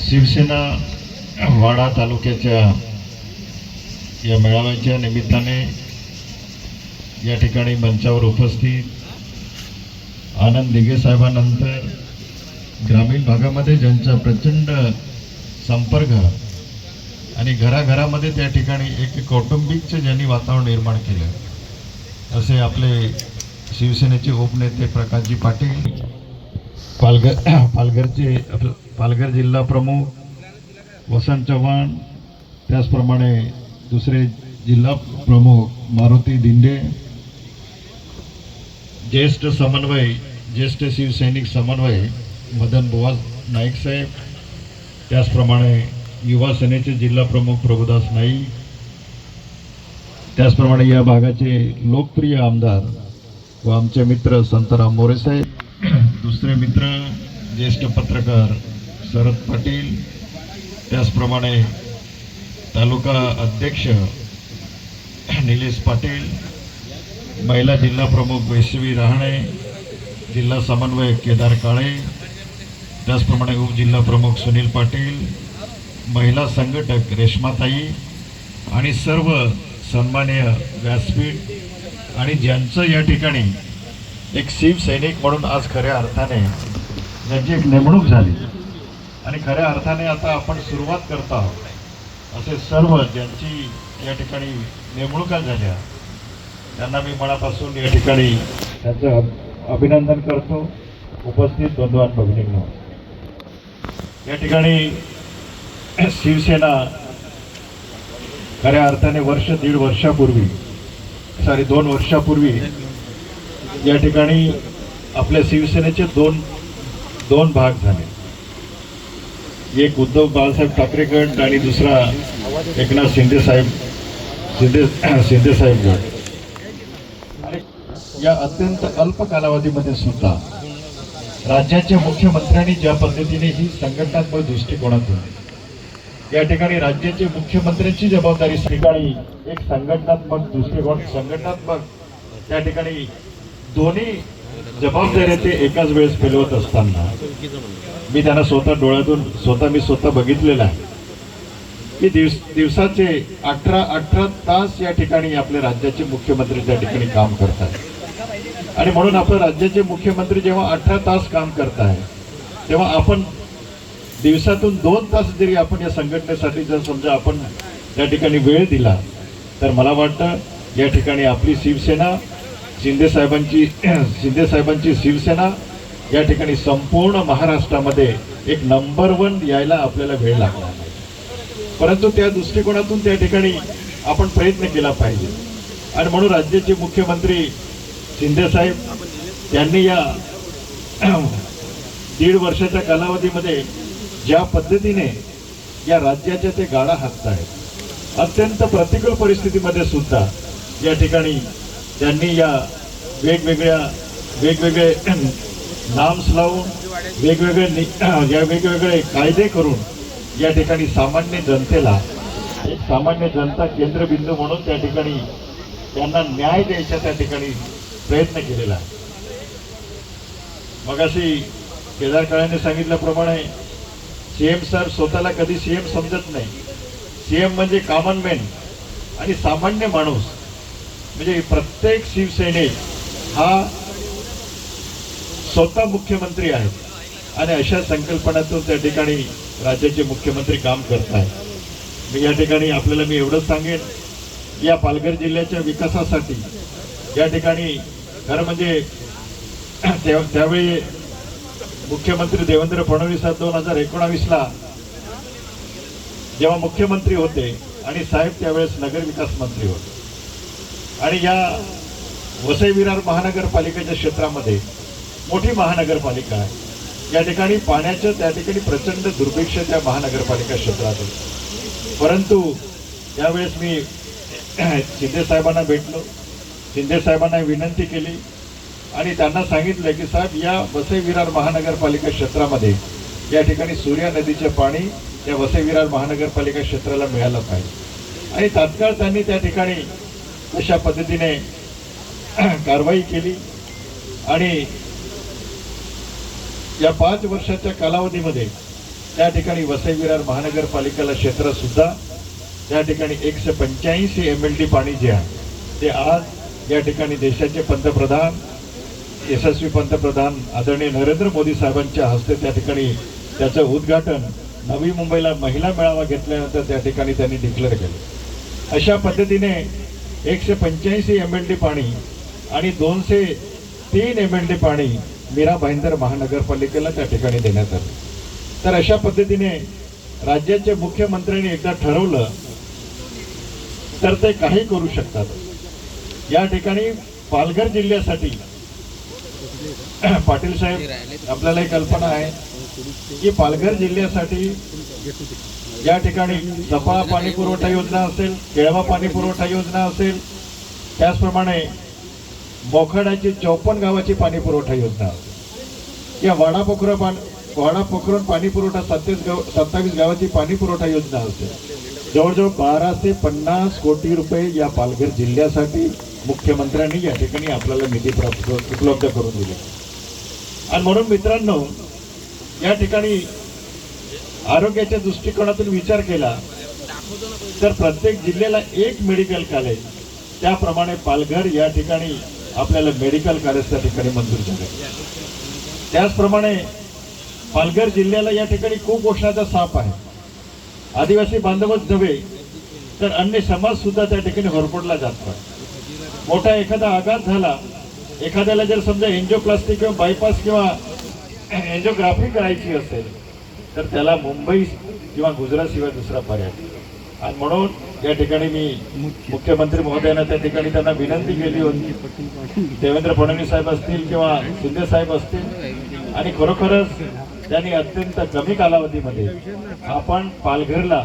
शिवसेना वाडा तालुक्याच्या या मेळाव्याच्या निमित्ताने या ठिकाणी मंचावर उपस्थित आनंद दिघे साहेबांनंतर ग्रामीण भागामध्ये ज्यांचा प्रचंड संपर्क आणि घराघरामध्ये त्या ठिकाणी एक कौटुंबिकचं ज्यांनी वातावरण निर्माण केलं असे आपले शिवसेनेचे उपनेते प्रकाशजी पाटील पालघर पालघरचे आपलं पालघर जिल्हा प्रमुख वसंत चव्हाण त्याचप्रमाणे दुसरे जिल्हा प्रमुख मारुती दिंडे ज्येष्ठ समन्वय ज्येष्ठ शिवसैनिक समन्वय मदन बुवा नाईक साहेब त्याचप्रमाणे युवा सेनेचे जिल्हा प्रमुख प्रभुदास नाईक त्याचप्रमाणे या भागाचे लोकप्रिय आमदार व आमचे मित्र संतराम मोरे साहेब. दुसरे मित्र ज्येष्ठ पत्रकार शरद पाटील त्याचप्रमाणे तालुका अध्यक्ष निलेश पाटील महिला जिल्हा प्रमुख वैष्णवी रहाणे जिल्हा समन्वयक केदार काळे त्याचप्रमाणे उपजिल्हा प्रमुख सुनील पाटील महिला संघटक रेश्माताई आणि सर्व सन्माननीय व्यासपीठ आणि ज्यांचं या ठिकाणी एक शिवसैनिक म्हणून आज खऱ्या अर्थाने त्यांची एक नेमणूक झाली. आणि खऱ्या अर्थाने आता आपण सुरुवात करत आहोत. असे सर्व ज्यांची या ठिकाणी नेमणुका झाल्या त्यांना मी मनापासून या ठिकाणी त्यांचं अभिनंदन करतो. उपस्थित बंधुवान भगिनींना या ठिकाणी शिवसेना खऱ्या अर्थाने वर्ष दीड वर्षापूर्वी सॉरी दोन वर्षापूर्वी या ठिकाणी आपल्या शिवसेनेचे दोन दोन भाग झाले. एक उद्धव बाळासाहेब ठाकरे गट आणि दुसरा एकनाथ शिंदे साहेब शिंदे शिंदे साहेब गट या अत्यंत अल्प कालावधीमध्ये सुद्धा राज्याच्या मुख्यमंत्र्यांनी ज्या पद्धतीने ही संघटनात्मक दृष्टिकोनातून या ठिकाणी राज्याचे मुख्यमंत्र्यांची जबाबदारी या ठिकाणी एक संघटनात्मक दृष्टिकोन संघटनात्मक त्या ठिकाणी दोन्ही जबाबदाऱ्या ते एकाच वेळेस पेलवत असताना मी त्यांना स्वतः डोळ्यातून स्वतः मी स्वतः बघितलेलं आहे. की दिवस दिवसाचे अठरा अठरा तास या ठिकाणी आपल्या राज्याचे मुख्यमंत्री त्या ठिकाणी काम करतात आणि म्हणून आपलं राज्याचे मुख्यमंत्री जेव्हा अठरा तास काम करताय तेव्हा आपण दिवसातून दोन तास जरी आपण या संघटनेसाठी जर समजा आपण त्या ठिकाणी वेळ दिला तर मला वाटतं या ठिकाणी आपली शिवसेना शिंदे साहेबांची शिंदे साहेबांची शिवसेना या ठिकाणी संपूर्ण महाराष्ट्रामध्ये एक नंबर वन यायला आपल्याला वेळ लागला नाही. परंतु त्या दृष्टिकोनातून त्या ठिकाणी आपण प्रयत्न केला पाहिजे. आणि म्हणून राज्याचे मुख्यमंत्री शिंदेसाहेब त्यांनी यांनी या दीड वर्षाच्या कालावधीमध्ये ज्या पद्धतीने या राज्याच्या ते गाडा हाकत आहेत अत्यंत प्रतिकूल परिस्थितीमध्ये सुद्धा या ठिकाणी त्यांनी या वेगवेगळ्या वेगवेगळे नाम्स लावून वेगवेगळे नि- या वेगवेगळे कायदे करून या ठिकाणी सामान्य जनतेला एक सामान्य जनता केंद्रबिंदू म्हणून त्या ठिकाणी त्यांना न्याय द्यायचा त्या ठिकाणी प्रयत्न केलेला आहे. मग अशी केदार काळ्याने सांगितल्याप्रमाणे सीएम सर स्वतःला कधी सीएम समजत नाही. सीएम म्हणजे कॉमन मॅन आणि सामान्य माणूस. म्हणजे प्रत्येक शिवसैनिक हा स्वतः मुख्यमंत्री आहे. आणि अशा संकल्पनातून त्या ठिकाणी राज्याचे मुख्यमंत्री काम करत आहेत. मी या ठिकाणी आपल्याला मी एवढंच सांगेन या पालघर जिल्ह्याच्या विकासासाठी या ठिकाणी खरं म्हणजे त्यावेळी मुख्यमंत्री देवेंद्र फडणवीस दोन हजार एकोणावीसला जेव्हा मुख्यमंत्री होते आणि साहेब त्यावेळेस नगर विकास मंत्री होते. आणि या वसई विरार महानगरपालिकेच्या क्षेत्रामध्ये मोठी महानगरपालिका आहे. या ठिकाणी पाण्याचं त्या ठिकाणी प्रचंड दुर्भिक्ष त्या महानगरपालिका क्षेत्रात आहे. परंतु यावेळेस मी शिंदे साहेबांना भेटलो. शिंदे साहेबांना विनंती केली आणि त्यांना सांगितलं की साहेब या वसई विरार महानगरपालिका क्षेत्रामध्ये या ठिकाणी सूर्या नदीचे पाणी या वसई विरार महानगरपालिका क्षेत्राला मिळालं पाहिजे. आणि तात्काळ त्यांनी त्या ठिकाणी अशा पद्धतीने कारवाई केली आणि या पाच वर्षाच्या कालावधीमध्ये त्या ठिकाणी वसई विरार महानगरपालिकेला क्षेत्रसुद्धा त्या ठिकाणी एकशे पंच्याऐंशी एम एल डी पाणी जे आहे ते आज या ठिकाणी देशाचे पंतप्रधान यशस्वी पंतप्रधान आदरणीय नरेंद्र मोदी साहेबांच्या हस्ते त्या ठिकाणी त्याचं उद्घाटन नवी मुंबईला महिला मेळावा घेतल्यानंतर त्या ठिकाणी त्यांनी डिक्लेअर केलं. अशा पद्धतीने एकशे पंच्याऐंशी एम एल डी पाणी आणि दोनशे तीन एम एल डी पाणी मीरा भाईंदर महानगरपालिकेला त्या ठिकाणी देण्यात आलं. तर अशा पद्धतीने राज्याचे मुख्यमंत्र्यांनी एकदा ठरवलं तर ते काही करू शकतात. या ठिकाणी पालघर जिल्ह्यासाठी पाटील साहेब आपल्याला एक कल्पना आहे की पालघर जिल्ह्यासाठी या ठिकाणी सफा पाणी पुरवठा योजना असेल केळवा पाणी पुरवठा योजना असेल त्याचप्रमाणे मोखाड्याची चौपन्न गावाची पाणी पुरवठा योजना असेल. या वाडा पोखरा पाणी वाडा पोखरण पाणी पुरवठा सत्तावीस गाव सत्तावीस गावाची पाणी पुरवठा योजना असेल. जवळजवळ बाराशे पन्नास कोटी रुपये या पालघर जिल्ह्यासाठी मुख्यमंत्र्यांनी या ठिकाणी आपल्याला निधी प्राप्त उपलब्ध करून दिले. आणि म्हणून मित्रांनो या ठिकाणी आरोग्याच्या दृष्टिकोनातून विचार केला तर प्रत्येक जिल्ह्याला एक मेडिकल कॉलेज त्याप्रमाणे पालघर या ठिकाणी आपल्याला मेडिकल कॉलेज त्या ठिकाणी मंजूर झाले. त्याचप्रमाणे पालघर जिल्ह्याला या ठिकाणी खूप वर्षाचा साप आहे. आदिवासी बांधवच नव्हे तर अन्य समाज सुद्धा त्या ठिकाणी होरपडला जातो मोठा एखादा आघात झाला एखाद्याला जर समजा एन्जिओप्लास्टिक किंवा बायपास किंवा एन्जिओग्राफी करायची असेल तर त्याला मुंबई किंवा गुजरातशिवाय दुसरा पर्याय आणि म्हणून या ठिकाणी मी मुख्यमंत्री महोदयांना त्या ठिकाणी त्यांना विनंती केली होती देवेंद्र फडणवीस साहेब असतील किंवा शिंदे साहेब असतील. आणि खरोखरच त्यांनी अत्यंत कमी कालावधीमध्ये आपण पालघरला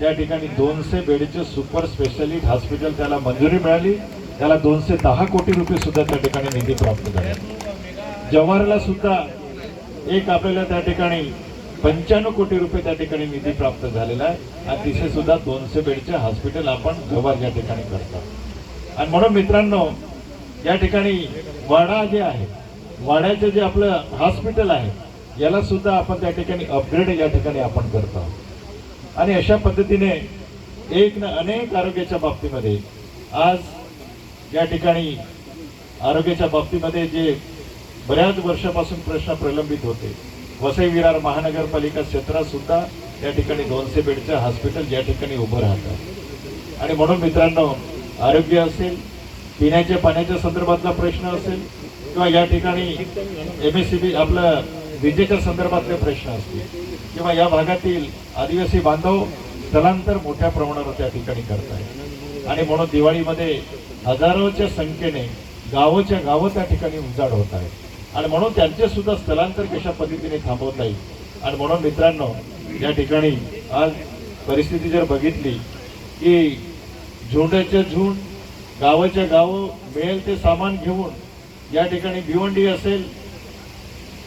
त्या ठिकाणी दोनशे बेडचे सुपर स्पेशालिस्ट हॉस्पिटल त्याला मंजुरी मिळाली. त्याला दोनशे दहा कोटी रुपये सुद्धा त्या ठिकाणी निधी प्राप्त झाले. जव्हारला सुद्धा एक आपल्याला त्या ठिकाणी पंच्याण्णव कोटी रुपये त्या ठिकाणी निधी प्राप्त झालेला आहे आणि तिथे सुद्धा दोनशे बेडचे हॉस्पिटल आपण जव्हार या ठिकाणी करतो आणि म्हणून मित्रांनो या ठिकाणी वाडा जे आहे वाड्याचं जे आपलं हॉस्पिटल आहे याला सुद्धा आपण त्या ठिकाणी अपग्रेड या ठिकाणी आपण करतो आहोत. आणि अशा पद्धतीने एक ना अनेक आरोग्याच्या बाबतीमध्ये आज या ठिकाणी आरोग्याच्या बाबतीमध्ये जे बऱ्याच वर्षापासून प्रश्न प्रलंबित होते वसई विरार महानगरपालिका क्षेत्रात सुद्धा या ठिकाणी दोनशे बेडचं हॉस्पिटल या ठिकाणी उभं राहतं आणि म्हणून मित्रांनो आरोग्य असेल पिण्याच्या पाण्याच्या संदर्भातला प्रश्न असेल किंवा या ठिकाणी एम एस सी बी आपलं विजेच्या संदर्भातले प्रश्न असतील किंवा या भागातील आदिवासी बांधव स्थलांतर मोठ्या प्रमाणावर त्या ठिकाणी करत आहेत आणि म्हणून दिवाळीमध्ये हजारोच्या संख्येने गावोच्या गावं त्या ठिकाणी उजाड होत आहेत. आणि म्हणून त्यांचे सुद्धा स्थलांतर कशा पद्धतीने थांबवता येईल? आणि म्हणून मित्रांनो या ठिकाणी आज परिस्थिती जर बघितली की झुंडाच्या झुंड गावाच्या गावं मिळेल ते सामान घेऊन या ठिकाणी भिवंडी असेल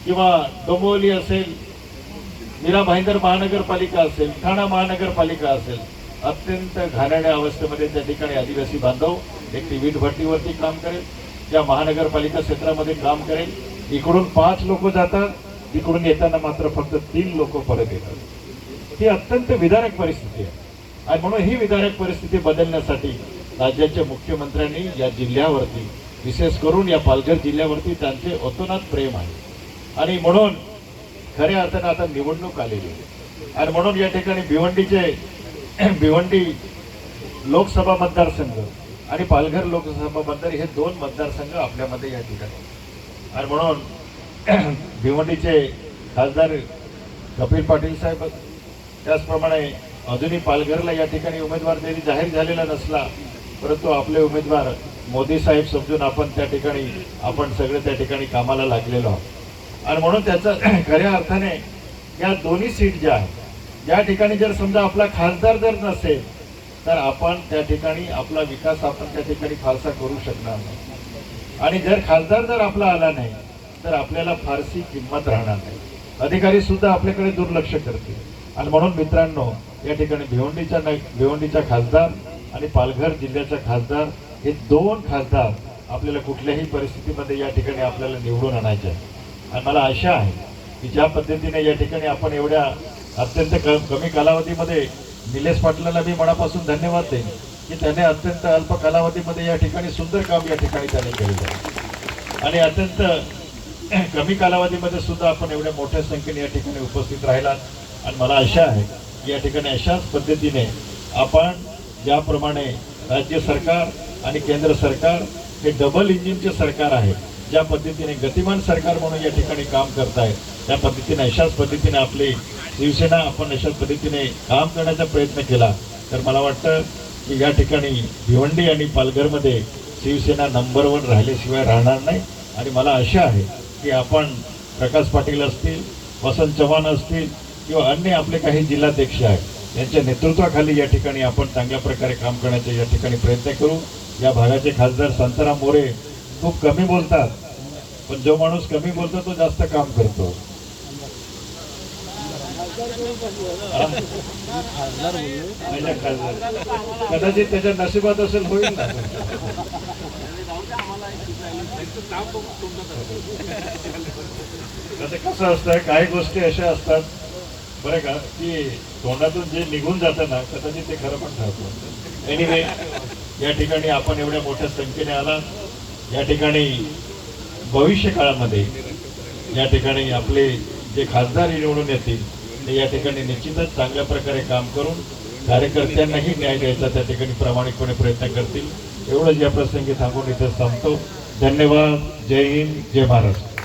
किंवा डोंबोली असेल मीरा भाईंदर महानगरपालिका असेल ठाणा महानगरपालिका असेल अत्यंत घाणेरड्या अवस्थेमध्ये त्या ठिकाणी आदिवासी बांधव एक ती वीट भट्टीवरती काम करेल त्या महानगरपालिका क्षेत्रामध्ये काम करेल. इकडून पाच लोक जातात तिकडून येताना मात्र फक्त तीन लोक परत येतात. ही अत्यंत विदारक परिस्थिती आहे. आणि म्हणून ही विदारक परिस्थिती बदलण्यासाठी राज्याच्या मुख्यमंत्र्यांनी या जिल्ह्यावरती विशेष करून या पालघर जिल्ह्यावरती त्यांचे अतोनात प्रेम आहे. आणि म्हणून खऱ्या अर्थानं आता निवडणूक आलेली आहे. आणि म्हणून या ठिकाणी भिवंडीचे भिवंडी लोकसभा मतदारसंघ आणि पालघर लोकसभा मतदार हे दोन मतदारसंघ आपल्यामध्ये या ठिकाणी आणि म्हणून भिवंडीचे खासदार कपिल पाटील साहेब त्याचप्रमाणे अजूनही पालघरला या ठिकाणी उमेदवार जरी जाहीर झालेला नसला परंतु आपले उमेदवार मोदी साहेब समजून आपण त्या ठिकाणी आपण सगळे त्या ठिकाणी कामाला लागलेलो आहोत. आणि म्हणून त्याचा खऱ्या अर्थाने या दोन्ही सीट ज्या आहेत या ठिकाणी जर समजा आपला खासदार जर नसेल तर आपण त्या ठिकाणी आपला विकास आपण त्या ठिकाणी फारसा करू शकणार नाही. आणि जर खासदार जर आपला आला नाही तर आपल्याला फारशी किंमत राहणार नाही. अधिकारी सुद्धा आपल्याकडे दुर्लक्ष करतील. आणि म्हणून मित्रांनो या ठिकाणी भिवंडीच्या नाही भिवंडीचा खासदार आणि पालघर जिल्ह्याच्या खासदार हे दोन खासदार आपल्याला कुठल्याही परिस्थितीमध्ये या ठिकाणी आपल्याला निवडून आणायचे आहे आणि मला आशा आहे की ज्या पद्धतीने या ठिकाणी आपण एवढ्या अत्यंत कमी कालावधीमध्ये निलेश पाटलांना मी मनापासून धन्यवाद देईन. की त्याने अत्यंत अल्प कालावधीमध्ये या ठिकाणी सुंदर काम या ठिकाणी त्याने केलेलं आहे. आणि अत्यंत कमी कालावधीमध्ये सुद्धा आपण एवढ्या मोठ्या संख्येने या ठिकाणी उपस्थित राहिलात. आणि मला आशा आहे की या ठिकाणी अशाच पद्धतीने आपण ज्याप्रमाणे राज्य सरकार आणि केंद्र सरकार हे डबल इंजिनचे सरकार आहे ज्या पद्धतीने गतिमान सरकार म्हणून या ठिकाणी काम करत आहे त्या पद्धतीने अशाच पद्धतीने आपली शिवसेना आपण अशाच पद्धतीने काम करण्याचा प्रयत्न केला तर मला वाटतं की या ठिकाणी भिवंडी आणि पालघरमध्ये शिवसेना नंबर वन राहिल्याशिवाय राहणार नाही. आणि मला आशा आहे की आपण प्रकाश पाटील असतील वसंत चव्हाण असतील किंवा अन्य आपले काही जिल्हाध्यक्ष आहेत यांच्या नेतृत्वाखाली या ठिकाणी आपण चांगल्या प्रकारे काम करण्याचा या ठिकाणी प्रयत्न करू. या भागाचे खासदार शांताराम मोरे खूप कमी बोलतात पण जो माणूस कमी बोलतो तो जास्त काम करतो. खासदार. कदाचित त्याच्या नशिबात असेल होईल ना ते कसं असतं काही गोष्टी अशा असतात बरं का की तोंडातून जे निघून जातं ना कदाचित ते खरं पण ठरतं एनिवे या ठिकाणी आपण एवढ्या मोठ्या संख्येने आला या ठिकाणी भविष्य काळामध्ये या ठिकाणी आपले जे खासदार निवडून येतील ते या ठिकाणी निश्चितच चांगल्या प्रकारे काम करून कार्यकर्त्यांनाही न्याय द्यायचा त्या ठिकाणी प्रामाणिकपणे प्रयत्न करतील. एवढंच या प्रसंगी थांबून इथं थांबतो धन्यवाद. जय हिंद. जय महाराष्ट्र.